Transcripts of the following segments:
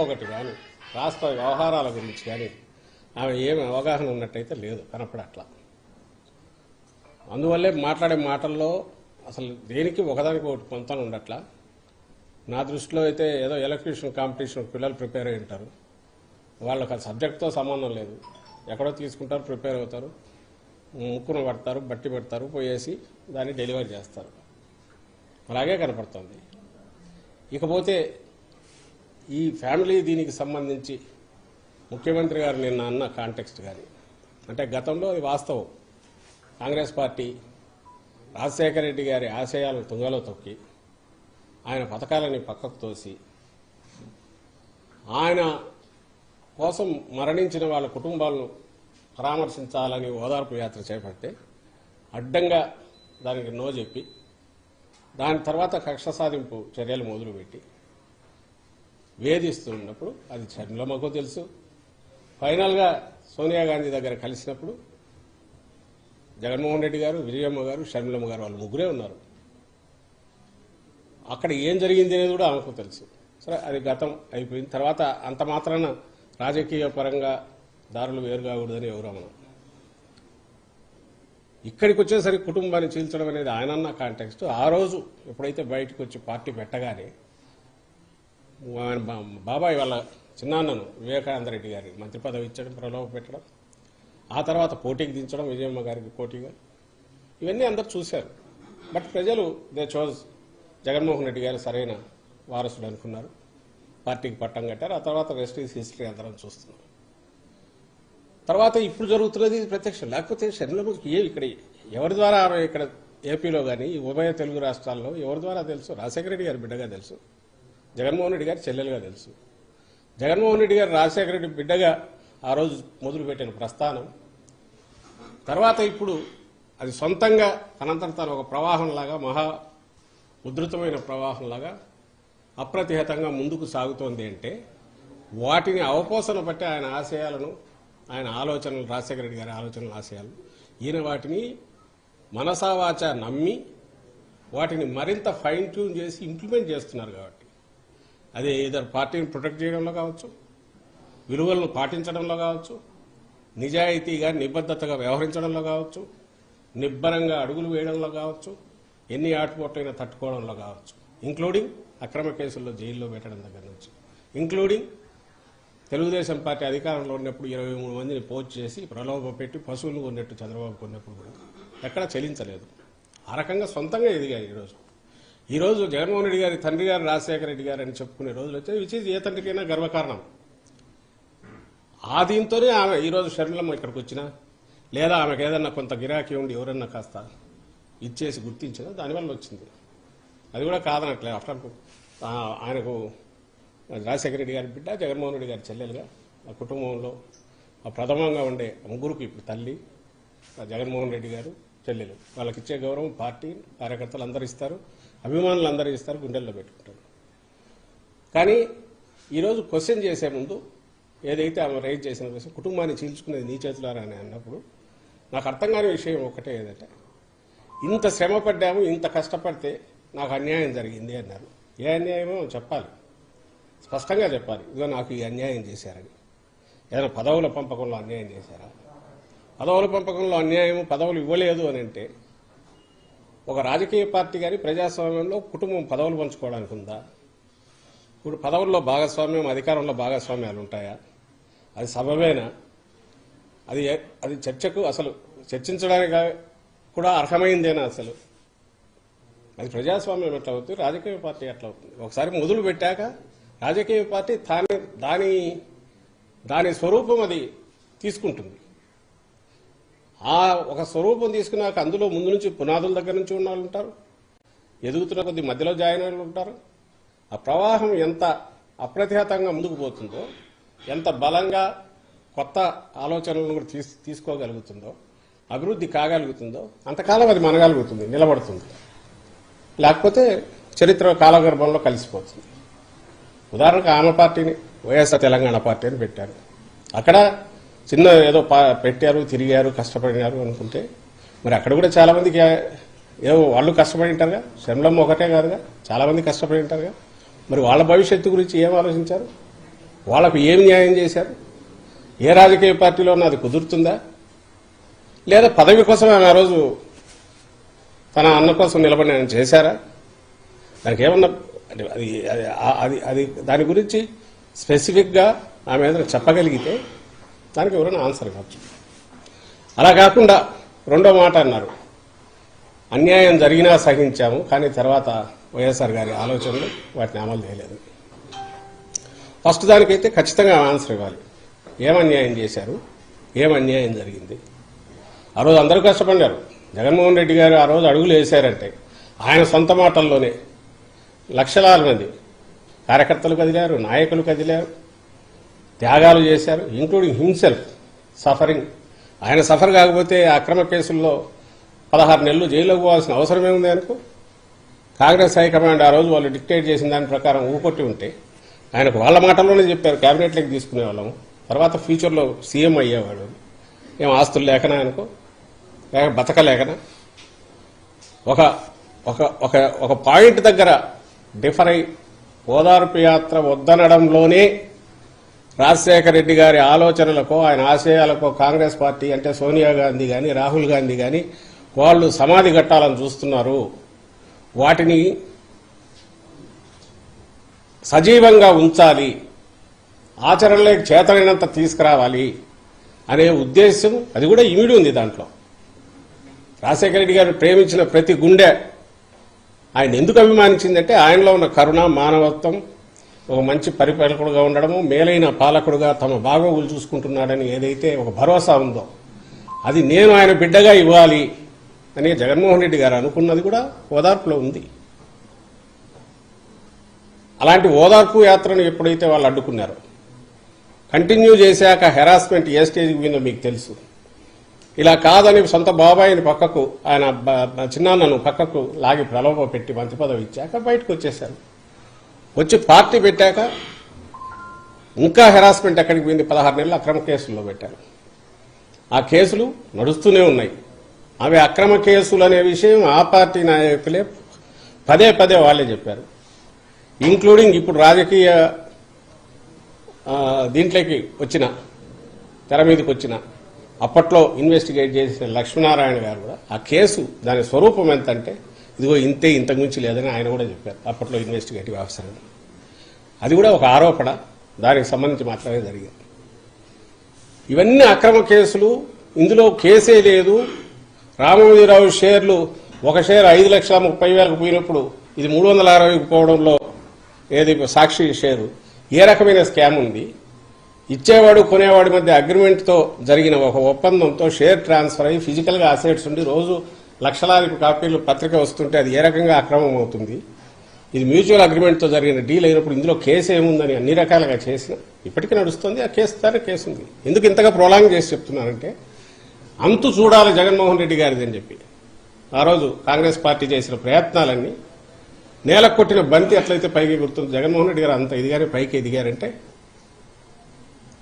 ఒకటి కానీ రాష్ట్ర వ్యవహారాల గురించి కానీ ఆమె ఏమి అవగాహన ఉన్నట్టయితే లేదు. కనపడట్లా. అందువల్లే మాట్లాడే మాటల్లో అసలు దేనికి ఒకదానికి ఒకటి పొంతన ఉండట్లా. నా దృష్టిలో అయితే ఏదో ఎలక్ట్రీషియన్ కాంపిటీషన్ పిల్లలు ప్రిపేర్ అయి ఉంటారు. వాళ్ళకి ఆ సబ్జెక్ట్తో సంబంధం లేదు. ఎక్కడో తీసుకుంటారు ప్రిపేర్ అవుతారు. ముక్కును పడతారు బట్టి పెడతారు పోయేసి దాన్ని డెలివరీ చేస్తారు. అలాగే కనపడుతుంది. ఇకపోతే ఈ ఫ్యామిలీ దీనికి సంబంధించి ముఖ్యమంత్రి గారు నిన్న అన్న కాంటెక్స్ట్ కానీ అంటే గతంలో అది వాస్తవం. కాంగ్రెస్ పార్టీ రాజశేఖర రెడ్డి గారి ఆశయాలను తుంగలో తొక్కి ఆయన పథకాలని పక్కకు తోసి ఆయన కోసం మరణించిన వాళ్ళ కుటుంబాలను పరామర్శించాలని ఓదార్పు యాత్ర చేపడితే అడ్డంగా దానికి నో చెప్పి దాని తర్వాత కక్ష సాధింపు చర్యలు మొదలుపెట్టి వేధిస్తున్నప్పుడు అది చర్మలకు తెలుసు. ఫైనల్గా సోనియా గాంధీ దగ్గర కలిసినప్పుడు జగన్మోహన్ రెడ్డి గారు విజయమ్మ గారు షర్మిలమ్మ గారు వాళ్ళు ముగ్గురే ఉన్నారు. అక్కడ ఏం జరిగింది అనేది కూడా ఆమెకు తెలుసు. సరే అది గతం అయిపోయింది. తర్వాత అంత మాత్రాన రాజకీయ పరంగా దారులు వేరు కాకూడదని ఎవరు మనం ఇక్కడికి వచ్చేసరికి కుటుంబాన్ని చీల్చడం అనేది ఆయన అన్న కాంటెక్స్ట్ ఆ రోజు ఎప్పుడైతే బయటకు వచ్చి పార్టీ పెట్టగానే బాబాయ్ వాళ్ళ చిన్నాన్నను వివేకానంద రెడ్డి గారికి మంత్రి పదవి ఇచ్చడం ప్రలోభ పెట్టడం ఆ తర్వాత పోటీకి దించడం విజయమ్మ గారికి పోటీగా. ఇవన్నీ అందరు చూశారు. బట్ ప్రజలు దే చోజ్ జగన్మోహన్ రెడ్డి గారు సరైన వారసుడు అనుకున్నారు. పార్టీకి పట్టం కట్టారు. ఆ తర్వాత రెస్ట్ ఈస్ హిస్టరీ అందరం చూస్తున్నాం. తర్వాత ఇప్పుడు జరుగుతున్నది ప్రత్యక్షం. లేకపోతే షర్మిలమ్మకి ఏ ఇక్కడ ఎవరి ద్వారా ఆమె ఇక్కడ ఏపీలో కానీ ఉభయ తెలుగు రాష్ట్రాల్లో ఎవరి ద్వారా తెలుసు? రాజశేఖర రెడ్డి గారి బిడ్డగా తెలుసు. జగన్మోహన్ రెడ్డి గారి చెల్లెలుగా తెలుసు. జగన్మోహన్ రెడ్డి గారు రాజశేఖర రెడ్డి బిడ్డగా ఆ రోజు మొదలుపెట్టిన ప్రస్థానం. తర్వాత ఇప్పుడు అది సొంతంగా తనంతట తాను ఒక ప్రవాహంలాగా మహా ఉధృతమైన ప్రవాహంలాగా అప్రతిహతంగా ముందుకు సాగుతోంది అంటే వాటిని అవపోసన బట్టి ఆయన ఆశయాలను ఆయన ఆలోచనలు రాజశేఖర రెడ్డి గారి ఆలోచనలు ఆశయాలు ఈయన వాటిని మనసావాచ నమ్మి వాటిని మరింత ఫైన్ ట్యూన్ చేసి ఇంప్లిమెంట్ చేస్తున్నారు కాబట్టి. అది ఇద్దరు పార్టీని ప్రొటెక్ట్ చేయడంలో కావచ్చు విలువలను పాటించడంలో కావచ్చు నిజాయితీగా నిబద్ధతగా వ్యవహరించడంలో కావచ్చు నిబ్బరంగా అడుగులు వేయడంలో కావచ్చు ఎన్ని ఆటుపోట్లైనా తట్టుకోవడంలో కావచ్చు ఇంక్లూడింగ్ అక్రమ కేసుల్లో జైల్లో పెట్టడం దగ్గర నుంచి. ఇంక్లూడింగ్ తెలుగుదేశం పార్టీ అధికారంలో ఉన్నప్పుడు ఇరవై మూడు మందిని పోస్ట్ చేసి ప్రలోభ పెట్టి పశువులు కొన్నట్టు చంద్రబాబు కొన్నప్పుడు కూడా ఎక్కడా చెల్లించలేదు. ఆ రకంగా సొంతంగా ఎదిగాయి ఈరోజు. ఈరోజు జగన్మోహన్ రెడ్డి గారి తండ్రి గారు రాజశేఖర రెడ్డి గారు అని చెప్పుకునే రోజులు వచ్చాయి. విచ్ ఏ తండ్రికైనా గర్వకారణం. ఆ దీంతోనే ఆమె ఈరోజు షర్మిలమ్మ ఇక్కడికి వచ్చినా లేదా ఆమెకు ఏదన్నా కొంత గిరాకీ ఉండి ఎవరన్నా కాస్త ఇచ్చేసి గుర్తించినా దానివల్ల వచ్చింది. అది కూడా కాదనట్లేదు ఆఫ్టర్ ఆయనకు రాజశేఖర రెడ్డి గారి బిడ్డ జగన్మోహన్ రెడ్డి గారి చెల్లెలుగా ఆ కుటుంబంలో ఆ ప్రథమంగా ఉండే ముగ్గురికి ఇప్పుడు తల్లి జగన్మోహన్ రెడ్డి గారు చెల్లెలు. వాళ్ళకి ఇచ్చే గౌరవం పార్టీ కార్యకర్తలు అందరూ ఇస్తారు. అభిమానులు అందరూ ఇస్తారు గుండెల్లో పెట్టుకుంటారు. కానీ ఈరోజు క్వశ్చన్ చేసే ముందు ఏదైతే ఆమె రైజ్ చేసిన క్వశ్చన్ కుటుంబాన్ని చీల్చుకునేది నీ చేతులారా అని అన్నప్పుడు నాకు అర్థం కాని విషయం ఒకటే ఏదంటే ఇంత శ్రమ పడ్డాము ఇంత కష్టపడితే నాకు అన్యాయం జరిగింది అన్నారు. ఏ అన్యాయమో చెప్పాలి. స్పష్టంగా చెప్పాలి. ఇదిగో నాకు ఈ అన్యాయం చేశారని. ఏదైనా పదవుల పంపకంలో అన్యాయం చేశారా? పదవుల పెంపకంలో అన్యాయం పదవులు ఇవ్వలేదు అని అంటే ఒక రాజకీయ పార్టీ కానీ ప్రజాస్వామ్యంలో కుటుంబం పదవులు పంచుకోవడానికి ఉందా? ఇప్పుడు పదవుల్లో భాగస్వామ్యం అధికారంలో భాగస్వామ్యాలు ఉంటాయా? అది సబబేనా? అది అది చర్చకు అసలు చర్చించడానికి కూడా అర్హమైందేనా అసలు? అది ప్రజాస్వామ్యం ఎట్లా అవుతుంది? రాజకీయ పార్టీ ఎట్లా అవుతుంది? ఒకసారి మొదలు పెట్టాక రాజకీయ పార్టీ దాని దాని దాని స్వరూపం అది తీసుకుంటుంది. ఆ ఒక స్వరూపం తీసుకున్నాక అందులో ముందు నుంచి పునాదుల దగ్గర నుంచి ఉన్న వాళ్ళు ఉంటారు. ఎదుగుతున్న కొద్ది మధ్యలో జాయిన్ అయిన వాళ్ళు ఉంటారు. ఆ ప్రవాహం ఎంత అప్రతిహతంగా ముందుకు పోతుందో ఎంత బలంగా కొత్త ఆలోచనలను కూడా తీసు తీసుకోగలుగుతుందో అభివృద్ధి కాగలుగుతుందో అంతకాలం అది మనగలుగుతుంది నిలబడుతుంది. లేకపోతే చరిత్ర కాలగర్భంలో కలిసిపోతుంది. ఉదాహరణకు ఆమె పార్టీని వైఎస్ఆర్ తెలంగాణ పార్టీ అని పెట్టారు. అక్కడ చిన్న ఏదో పా- పెట్టారు తిరిగారు కష్టపడినారు అనుకుంటే మరి అక్కడ కూడా చాలా మందికి ఏదో వాళ్ళు కష్టపడి ఉంటారుగా? శ్రమలమ్మ ఒకటే కాదుగా? చాలా మంది కష్టపడి ఉంటారుగా? మరి వాళ్ళ భవిష్యత్తు గురించి ఏం ఆలోచించారు? వాళ్ళకు ఏం న్యాయం చేశారు? ఏ రాజకీయ పార్టీలో అది కుదురుతుందా? లేదా పదవి కోసం ఆమె ఆ రోజు తన అన్న కోసం నిలబడి ఆయన చేశారా? దానికి ఏమన్నా అది అది అది అది దాని గురించి స్పెసిఫిక్గా ఆమె ఏదైనా చెప్పగలిగితే దానికి ఎవరైనా ఆన్సర్ కావచ్చు. అలా కాకుండా రెండో మాట అన్నారు. అన్యాయం జరిగినా సహించాము కానీ తర్వాత వైఎస్ఆర్ గారి ఆలోచనలు వాటిని అమలు చేయలేదు. ఫస్ట్ దానికైతే ఖచ్చితంగా ఆన్సర్ ఇవ్వాలి. ఏం అన్యాయం చేశారు? ఏం అన్యాయం జరిగింది? ఆ రోజు అందరూ కష్టపడ్డారు. జగన్మోహన్ రెడ్డి గారు ఆ రోజు అడుగులు వేశారంటే ఆయన సొంత మాటల్లోనే లక్షలాది మంది కార్యకర్తలు కదిలారు నాయకులు కదిలారు. త్యాగాలు చేశారు ఇంక్లూడింగ్ హిమ్సెల్ఫ్ సఫరింగ్ ఆయన సఫర్ కాకపోతే అక్రమ కేసుల్లో పదహారు నెలలు జైల్లోకి పోవాల్సిన అవసరం ఏముంది అనుకో కాంగ్రెస్ హైకమాండ్ ఆ రోజు వాళ్ళు డిక్టేట్ చేసిన దాని ప్రకారం ఊకొట్టి ఉంటే ఆయనకు వాళ్ళ మాటల్లోనే చెప్పారు క్యాబినెట్లోకి తీసుకునే వాళ్ళము. తర్వాత ఫ్యూచర్లో సీఎం అయ్యేవాడు. ఏం ఆస్తులు లేకనా అనుకో లేక బతకలేకనా? ఒక ఒక ఒక ఒక పాయింట్ దగ్గర డిఫర్ అయి ఓదార్పు యాత్ర వద్దనడంలోనే రాజశేఖర రెడ్డి గారి ఆలోచనలకో ఆయన ఆశయాలకో కాంగ్రెస్ పార్టీ అంటే సోనియా గాంధీ కానీ రాహుల్ గాంధీ కానీ వాళ్ళు సమాధి కట్టాలని చూస్తున్నారు. వాటిని సజీవంగా ఉంచాలి. ఆచరణలోకి చేతనైనంత తీసుకురావాలి అనే ఉద్దేశం అది కూడా ఇమిడి ఉంది దాంట్లో. రాజశేఖర రెడ్డి గారు ప్రేమించిన ప్రతి గుండె ఆయన ఎందుకు అభిమానించిందంటే ఆయనలో ఉన్న కరుణ మానవత్వం ఒక మంచి పరిపాలకుడుగా ఉండడము మేలైన పాలకుడుగా తమ బాగోగులు చూసుకుంటున్నాడని ఏదైతే ఒక భరోసా ఉందో అది నేను ఆయన బిడ్డగా ఇవ్వాలి అని జగన్మోహన్ రెడ్డి గారు అనుకున్నది కూడా ఓదార్పులో ఉంది. అలాంటి ఓదార్పు యాత్రను ఎప్పుడైతే వాళ్ళు అడ్డుకున్నారో కంటిన్యూ చేశాక హెరాస్మెంట్ ఏ స్టేజ్కి పోయిందో మీకు తెలుసు. ఇలా కాదని సొంత బాబాయిని పక్కకు ఆయన చిన్నాన్నను పక్కకు లాగి ప్రలోభ పెట్టి మంత్రి పదవి ఇచ్చాక బయటకు వచ్చేశారు. వచ్చి పార్టీ పెట్టాక ఇంకా హెరాస్మెంట్ ఎక్కడికి పోయింది? పదహారు నెలలు అక్రమ కేసుల్లో పెట్టారు. ఆ కేసులు నడుస్తూనే ఉన్నాయి. అవి అక్రమ కేసులు అనే విషయం ఆ పార్టీ నాయకులే పదే పదే వాళ్ళే చెప్పారు. ఇంక్లూడింగ్ ఇప్పుడు రాజకీయ దీంట్లోకి వచ్చిన తెర మీదకి వచ్చిన అప్పట్లో ఇన్వెస్టిగేట్ చేసిన లక్ష్మీనారాయణ గారు కూడా ఆ కేసు దాని స్వరూపం ఎంత అంటే ఇదిగో ఇంతే ఇంతకు మించి లేదని ఆయన కూడా చెప్పారు. అప్పట్లో ఇన్వెస్టిగేటివ్ ఆఫీసర్ అని. అది కూడా ఒక ఆరోపణ. దానికి సంబంధించి మాత్రమే జరిగింది. ఇవన్నీ అక్రమ కేసులు. ఇందులో కేసే లేదు. రామోజీరావు షేర్లు ఒక షేర్ ఐదు లక్షల ముప్పై వేలకు పోయినప్పుడు ఇది మూడు వందల అరవైకి పోవడంలో ఏది సాక్షి షేరు. ఏ రకమైన స్కామ్ ఉంది? ఇచ్చేవాడు కొనేవాడి మధ్య అగ్రిమెంట్తో జరిగిన ఒక ఒప్పందంతో షేర్ ట్రాన్స్ఫర్ అయ్యి ఫిజికల్గా అసెట్స్ ఉండి రోజు లక్షలాది కాపీలు పత్రిక వస్తుంటే అది ఏ రకంగా అక్రమం అవుతుంది ఇది మ్యూచువల్ అగ్రిమెంట్తో జరిగిన డీల్ అయినప్పుడు ఇందులో కేసు ఏముందని అన్ని రకాలుగా చేసిన ఇప్పటికీ నడుస్తుంది ఆ కేసు ద్వారా కేసు ఉంది. ఎందుకు ఇంతగా ప్రొలాంగ్ చేసి చెప్తున్నానంటే అంతు చూడాలి జగన్మోహన్ రెడ్డి గారిది అని చెప్పి. ఆ రోజు కాంగ్రెస్ పార్టీ చేసిన ప్రయత్నాలన్నీ నేల కొట్టిన బంతి ఎట్లయితే పైకి గుర్తుంది జగన్మోహన్ రెడ్డి గారు అంత ఎదిగారే పైకి ఎదిగారంటే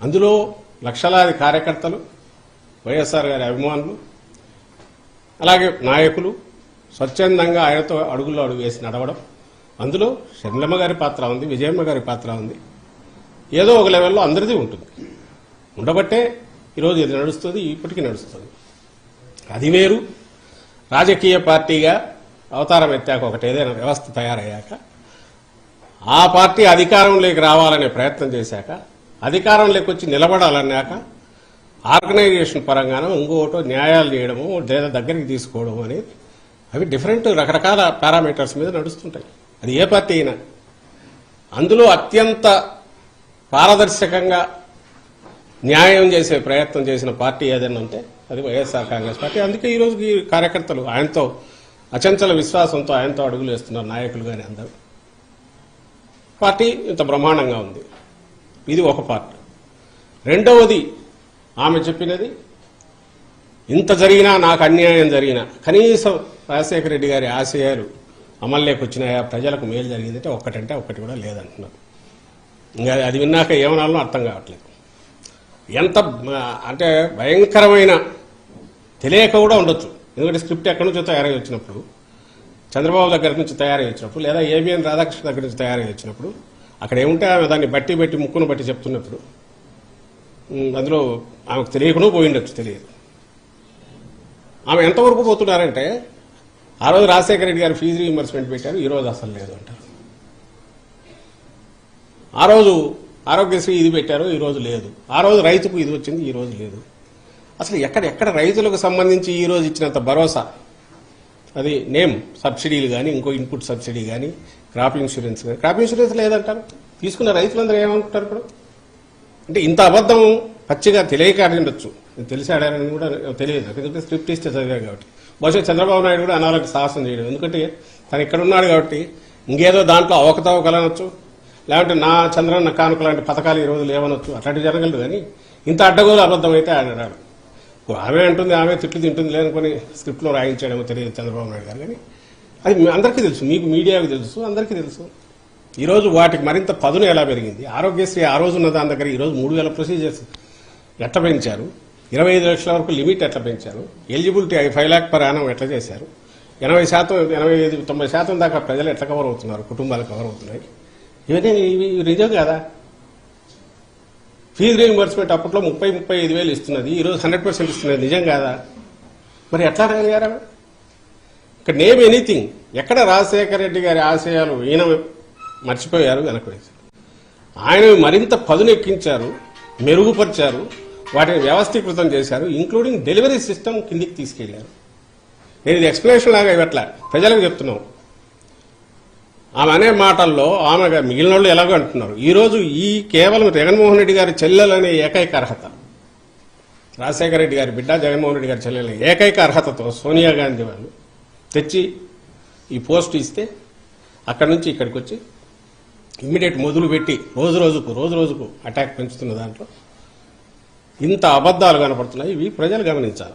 అందులో లక్షలాది కార్యకర్తలు వైఎస్ఆర్ గారి అభిమానులు అలాగే నాయకులు స్వచ్ఛందంగా ఆయనతో అడుగుల్లో అడుగు వేసి నడవడం. అందులో షర్మిలమ్మ గారి పాత్ర ఉంది విజయమ్మ గారి పాత్ర ఉంది. ఏదో ఒక లెవెల్లో అందరిది ఉంటుంది. ఉండబట్టే ఈరోజు ఇది నడుస్తుంది ఇప్పటికీ నడుస్తుంది. అది వేరు. రాజకీయ పార్టీగా అవతారం ఎత్తాక ఒకటి ఏదైనా వ్యవస్థ తయారయ్యాక ఆ పార్టీ అధికారంలోకి రావాలనే ప్రయత్నం చేశాక అధికారంలోకి వచ్చి నిలబడాలన్నాక ఆర్గనైజేషన్ పరంగానో ఇంకోటో న్యాయాలు చేయడము లేదా దగ్గరికి తీసుకోవడం అనేది అవి డిఫరెంట్ రకరకాల పారామీటర్స్ మీద నడుస్తుంటాయి. అది ఏ పార్టీ అయినా. అందులో అత్యంత పారదర్శకంగా న్యాయం చేసే ప్రయత్నం చేసిన పార్టీ ఏదైనా ఉంటే అది వైఎస్ఆర్ కాంగ్రెస్ పార్టీ. అందుకే ఈరోజు ఈ కార్యకర్తలు ఆయనతో అచంచల విశ్వాసంతో ఆయనతో అడుగులు వేస్తున్నారు నాయకులు కానీ అందరూ. పార్టీ ఇంత బ్రహ్మాండంగా ఉంది. ఇది ఒక పార్ట్. రెండవది ఆమె చెప్పినది ఇంత జరిగినా నాకు అన్యాయం జరిగినా కనీసం రాజశేఖర రెడ్డి గారి ఆశయాలు అమల్లోకి వచ్చినాయా? ప్రజలకు మేలు జరిగిందంటే ఒక్కటంటే ఒక్కటి కూడా లేదంటున్నారు. ఇంకా అది విన్నాక ఏమనాలో అర్థం కావట్లేదు. ఎంత అంటే భయంకరమైన తెలియక కూడా ఉండొచ్చు. ఎందుకంటే స్క్రిప్ట్ ఎక్కడి నుంచో తయారై వచ్చినప్పుడు చంద్రబాబు దగ్గర నుంచి తయారై వచ్చినప్పుడు లేదా ఏబిఎన్ రాధాకృష్ణ దగ్గర నుంచి తయారై వచ్చినప్పుడు అక్కడ ఏముంటే ఆమె దాన్ని బట్టి బట్టి ముక్కును బట్టి చెప్తున్నప్పుడు అందులో ఆమెకు తెలియకుండా పోయిండొచ్చు తెలియదు. ఆమె ఎంతవరకు పోతున్నారంటే ఆ రోజు రాజశేఖర రెడ్డి గారు ఫీజు రీఇంబర్స్మెంట్ పెట్టారు ఈ రోజు అసలు లేదు అంటారు. ఆ రోజు ఆరోగ్యశ్రీ ఇది పెట్టారు ఈరోజు లేదు. ఆ రోజు రైతుకు ఇది వచ్చింది ఈరోజు లేదు. అసలు ఎక్కడ ఎక్కడ రైతులకు సంబంధించి ఈరోజు ఇచ్చినంత భరోసా? అది నేమ్ సబ్సిడీలు కానీ ఇంకో ఇన్పుట్ సబ్సిడీ కానీ క్రాప్ ఇన్సూరెన్స్ కానీ క్రాప్ ఇన్సూరెన్స్ లేదంటారు? తీసుకున్న రైతులందరూ ఏమనుకుంటారు ఇప్పుడు? అంటే ఇంత అబద్ధం పచ్చిగా తెలియక ఆడి ఉండొచ్చు. నేను తెలిసి ఆడారని కూడా తెలియదు. ఎందుకంటే స్క్రిప్ట్ ఇస్తే చదివాను కాబట్టి. బహుశా చంద్రబాబు నాయుడు కూడా అనారోగ్య సాహసం చేయడం. ఎందుకంటే తను ఇక్కడ ఉన్నాడు కాబట్టి ఇంకేదో దాంట్లో అవకతవకలనొచ్చు లేకుంటే నా చంద్రన్న కానుక లాంటి పథకాలు ఈ రోజు లేవనొచ్చు అట్లాంటివి జరగలేదు కానీ ఇంత అడ్డగోలు అబద్ధం అయితే అన్నాడు ఆమె అంటుంది ఆమె తిట్లు తింటుంది లేనుకొని స్క్రిప్ట్లో రాయించాడేమో తెలియదు చంద్రబాబు నాయుడు గారు. కానీ అది అందరికీ తెలుసు. మీకు మీడియాకు తెలుసు అందరికీ తెలుసు. ఈరోజు వాటికి మరింత పదును ఎలా పెరిగింది? ఆరోగ్యశ్రీ ఆ రోజు ఉన్న దాని దగ్గర ఈరోజు మూడు వేల ప్రొసీజర్స్ ఎట్లా పెంచారు? ఇరవై ఐదు లక్షల వరకు లిమిట్ ఎట్లా పెంచారు? Eligibility five lakh per annum ఎట్లా చేశారు? ఎనభై శాతం ఎనభై ఐదు తొంభై శాతం దాకా ప్రజలు ఎట్లా కవర్ అవుతున్నారు? కుటుంబాలు కవర్ అవుతున్నాయి. ఇవన్నీ ఇవి నిజం కదా? ఫీజు రీయింబర్స్మెంట్ అప్పట్లో ముప్పై ముప్పై ఐదు వేలు ఇస్తున్నది. ఈరోజు హండ్రెడ్ పర్సెంట్ ఇస్తున్నది. నిజం కాదా? మరి ఎట్లా రాగలిగారా? ఇక్కడ నేమ్ ఎనీథింగ్. ఎక్కడ రాజశేఖర రెడ్డి గారి ఆశయాలు ఈయన మర్చిపోయారు వెనక ఆయన మరింత పదునెక్కించారు మెరుగుపరిచారు వాటిని వ్యవస్థీకృతం చేశారు ఇంక్లూడింగ్ డెలివరీ సిస్టమ్ కిందికి తీసుకెళ్ళారు. నేను ఇది ఎక్స్ప్లెనేషన్ లాగా ఇవ్వట్లా. ప్రజలకు చెప్తున్నాం. ఆమె అనే మాటల్లో ఆమె మిగిలిన వాళ్ళు ఎలాగో అంటున్నారు. ఈరోజు ఈ కేవలం జగన్మోహన్ రెడ్డి గారి చెల్లెలనే ఏకైక అర్హత. రాజశేఖర రెడ్డి గారి బిడ్డ జగన్మోహన్ రెడ్డి గారి చెల్లెలు ఏకైక అర్హతతో సోనియా గాంధీ వాళ్ళు తెచ్చి ఈ పోస్ట్ ఇస్తే అక్కడి నుంచి ఇక్కడికి వచ్చి ఇమ్మీడియట్ మొదలు పెట్టి రోజు రోజుకు రోజు రోజుకు అటాక్ పెంచుతున్న దాంట్లో ఇంత అబద్ధాలు కనపడుతున్నాయి ఇవి ప్రజలు గమనించాలి.